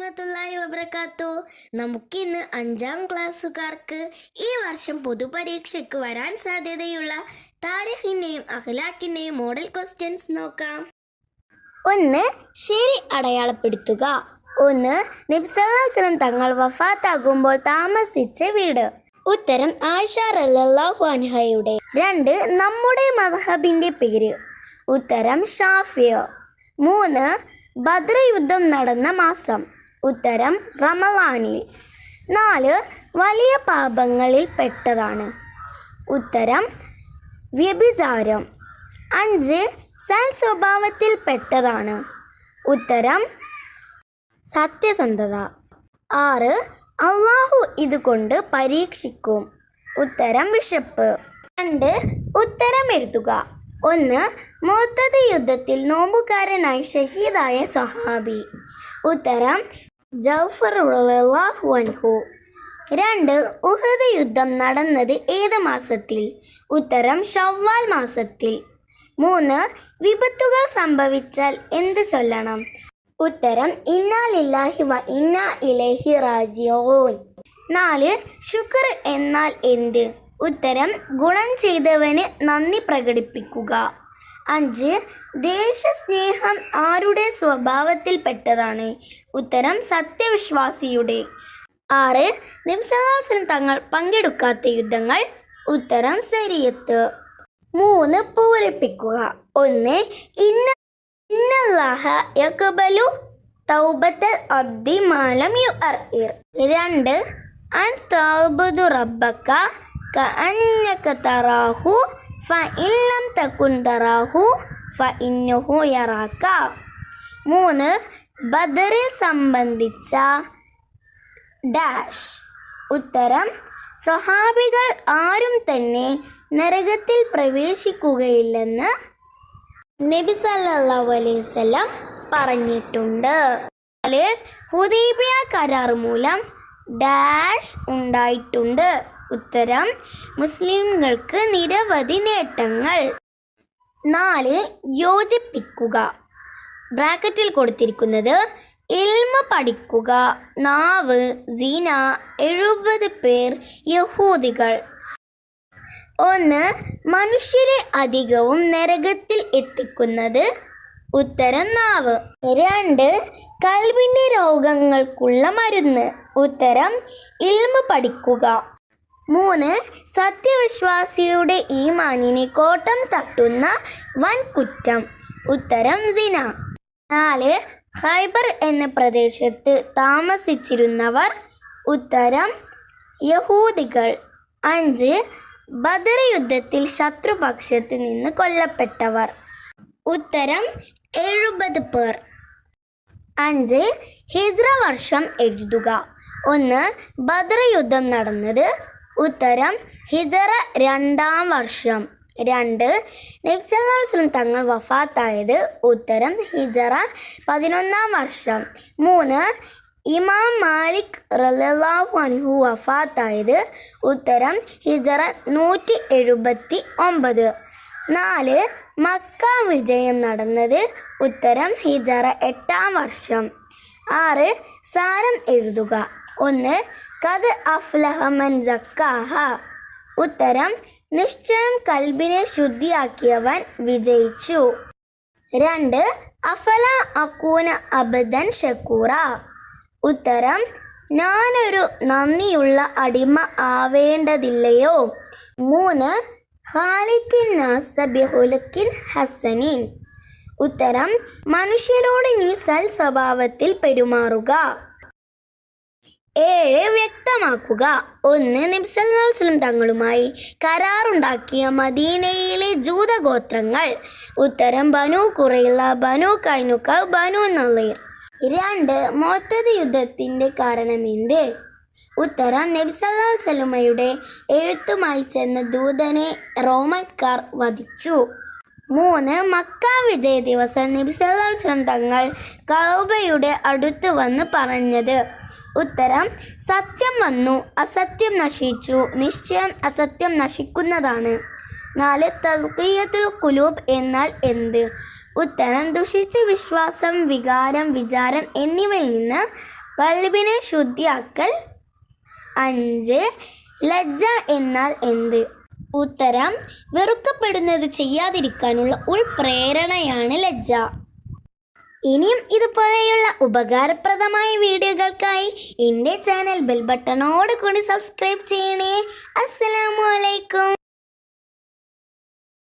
വറഹ്മത്തുള്ളാഹി വബർക്കാത്തു നമുക്കിന്ന് അഞ്ചാം ക്ലാസ്സുകാർക്ക് ഈ വർഷം പൊതുപരീക്ഷയ്ക്ക് വരാൻ സാധ്യതയുള്ള താരിഹിന്റെയും അഖ്ലാഖിന്റെയും മോഡൽ ക്വസ്റ്റ്യൻസ് നോക്കാം. ഒന്ന് ശരി അടയാളപ്പെടുത്തുക. ഒന്ന് നിബ്സലാസ്ലം തങ്ങൾ വഫാത്താകുമ്പോൾ താമസിച്ച വീട്. ഉത്തരം ആയിഷ റളിയല്ലാഹു അൻഹയുടെ. രണ്ട് നമ്മുടെ മദ്ഹബിന്റെ പേര്. ഉത്തരം ഷാഫിയ. മൂന്ന് ബദ്ര യുദ്ധം നടന്ന മാസം. ഉത്തരം റമളാനിൽ. നാല് വലിയ പാപങ്ങളിൽ പെട്ടതാണ്. ഉത്തരം വ്യഭിചാരം. അഞ്ച് സൽ സ്വഭാവത്തിൽ പെട്ടതാണ്. ഉത്തരം സത്യസന്ധത. ആറ് അള്ളാഹു ഇതുകൊണ്ട് പരീക്ഷിക്കും. ഉത്തരം വിശപ്പ്. രണ്ട് ഉത്തരം എഴുതുക ഒന്ന് മൂത്തത് യുദ്ധത്തിൽ നോമ്പുകാരനായി ഷഹീദായ സഹാബി ഉത്തരം ജൗഫർ വൻഹു രണ്ട് ഉഹദ് യുദ്ധം നടന്നത് ഏത് മാസത്തിൽ? ഉത്തരം ഷവ്വാൽ മാസത്തിൽ. മൂന്ന് വിപത്തുകൾ സംഭവിച്ചാൽ എന്ത് ചൊല്ലണം? ഉത്തരം ഇന്നാലില്ലാഹി വ ഇന്നാ ഇലഹി റാജിഊൻ. നാല് ശുക്ർ എന്നാൽ എന്ത്? ഉത്തരം ഗുണം ചെയ്തവന് നന്ദി പ്രകടിപ്പിക്കുക. അഞ്ച് ദേശസ്നേഹം ആരുടെ സ്വഭാവത്തിൽപ്പെട്ടതാണ്? ഉത്തരം സത്യവിശ്വാസിയുടെ. ആറ് നിംസഹാസനം തങ്ങൾ പങ്കെടുക്കാത്ത യുദ്ധങ്ങൾ. ഉത്തരം ശരിയത്ത് മൂന്ന് പൂരിപ്പിക്കുക. ഒന്ന് ഇന്ന ഇന്നല്ലാഹ തൗബത്ത് അബ്ദി മാലം ഇർ. രണ്ട് അൻ തൗബുദു റബ്ബക കഅന്നക തറാഹു فإن لم തകുൻ തറാഹു ഫഇന്നഹു യറാക മൂന്ന് ബദറിൽ സംബന്ധിച്ച ഡാഷ് ഉത്തരം സ്വഹാബികൾ ആരും തന്നെ നരകത്തിൽ പ്രവേശിക്കുകയില്ലെന്ന് നബി സല്ലല്ലാഹു അലൈഹി വസല്ലം പറഞ്ഞിട്ടുണ്ട് ഹുദൈബിയ കരാർ മൂലം ഡാഷ് ഉണ്ടായിട്ടുണ്ട്. ഉത്തരം. മുസ്ലിങ്ങൾക്ക് നിരവധി നേട്ടങ്ങൾ. നാല് യോജിപ്പിക്കുക. ബ്രാക്കറ്റിൽ കൊടുത്തിരിക്കുന്നത് ഇൽമ പഠിക്കുക. നാവ് സീന എഴുപത് പേർ യഹൂദികൾ. ഒന്ന് മനുഷ്യരെ അധികവും നരകത്തിൽ എത്തിക്കുന്നത് ഉത്തരം നാവ്. രണ്ട് കൽവിന്റെ രോഗങ്ങൾക്കുള്ള മരുന്ന്. ഉത്തരം ഇൽമ പഠിക്കുക. മൂന്ന് സത്യവിശ്വാസിയുടെ ഈമാനിനെ കോട്ടം തട്ടുന്ന വൻ കുറ്റം ഉത്തരം സിന. നാല് ഹൈബർ എന്ന പ്രദേശത്ത് താമസിച്ചിരുന്നവർ. ഉത്തരം യഹൂദികൾ. അഞ്ച് ബദർ യുദ്ധത്തിൽ ശത്രുപക്ഷത്ത് നിന്ന് കൊല്ലപ്പെട്ടവർ. ഉത്തരം എഴുപത് പേർ. അഞ്ച് ഹിജ്ര വർഷം എഴുതുക. ഒന്ന് ബദർ യുദ്ധം നടന്നത് ഉത്തരം ഹിജറ രണ്ടാം വർഷം. രണ്ട് നബ്സല്ലാസ്ലം തങ്ങൾ വഫാത്തായത് ഉത്തരം ഹിജറ പതിനൊന്നാം വർഷം. മൂന്ന് ഇമാം മാലിക് റലാഹു അൻഹു വഫാത്തായത് ഉത്തരം ഹിജറ നൂറ്റി എഴുപത്തി ഒമ്പത് നാല് മക്ക വിജയം നടന്നത് ഉത്തരം ഹിജറ എട്ടാം വർഷം. ആറ് സാരം എഴുതുക. ഒന്ന് കത് അഫ്ലഹമൻ സക്കാഹ ഉത്തരം നിശ്ചയം കൽബിനെ ശുദ്ധിയാക്കിയവൻ വിജയിച്ചു. രണ്ട് അഫല അക്കൂന അബദൻ ഷക്കൂറ. ഉത്തരം ഞാനൊരു നന്ദിയുള്ള അടിമ ആവേണ്ടതില്ലയോ. മൂന്ന് ഹാലിക്കിൻ നാസ ബിഹുലുക്കിൻ ഹസനിൻ. ഉത്തരം മനുഷ്യരോട് നീ സൽ സ്വഭാവത്തിൽ പെരുമാറുക. ഏഴ് വ്യക്തമാക്കുക. ഒന്ന് നിബ്സല്ലാസ്ലം തങ്ങളുമായി കരാറുണ്ടാക്കിയ മദീനയിലെ ജൂതഗോത്രങ്ങൾ. ഉത്തരം ബനു കുറയില്ല ബനു കൈനുക്ക ബനു നളീർ. രണ്ട് മോത്തത് യുദ്ധത്തിന്റെ കാരണമെന്ത്? ഉത്തരം നബ്സല്ലാസ്ലമയുടെ എഴുത്തുമായി ചെന്ന ദൂതനെ റോമൻകാർ വധിച്ചു. മൂന്ന് മക്ക വിജയ ദിവസം നബിസല്ലാസ്ലം തങ്ങൾ കൗബയുടെ അടുത്ത് വന്ന് പറഞ്ഞത്. ഉത്തരം സത്യം വന്നു. അസത്യം നശിച്ചു. നിശ്ചയം അസത്യം നശിക്കുന്നതാണ്. നാല് തൽക്കീയത്തിൽ കുലൂബ് എന്നാൽ എന്ത്? ഉത്തരം ദുഷിച്ച വിശ്വാസം വികാരം വിചാരം എന്നിവയിൽ നിന്ന് കൽബിനെ ശുദ്ധിയാക്കൽ. അഞ്ച് ലജ്ജ എന്നാൽ എന്ത്? ഉത്തരം വെറുക്കപ്പെടുന്നത് ചെയ്യാതിരിക്കാനുള്ള ഉൾപ്രേരണയാണ് ലജ്ജ. ഇനിയും ഇതുപോലെയുള്ള ഉപകാരപ്രദമായ വീഡിയോകൾക്കായി എന്റെ ചാനൽ ബെൽ ബട്ടണോട് കൂടി സബ്സ്ക്രൈബ് ചെയ്യണേ. അസ്സലാമു അലൈക്കും.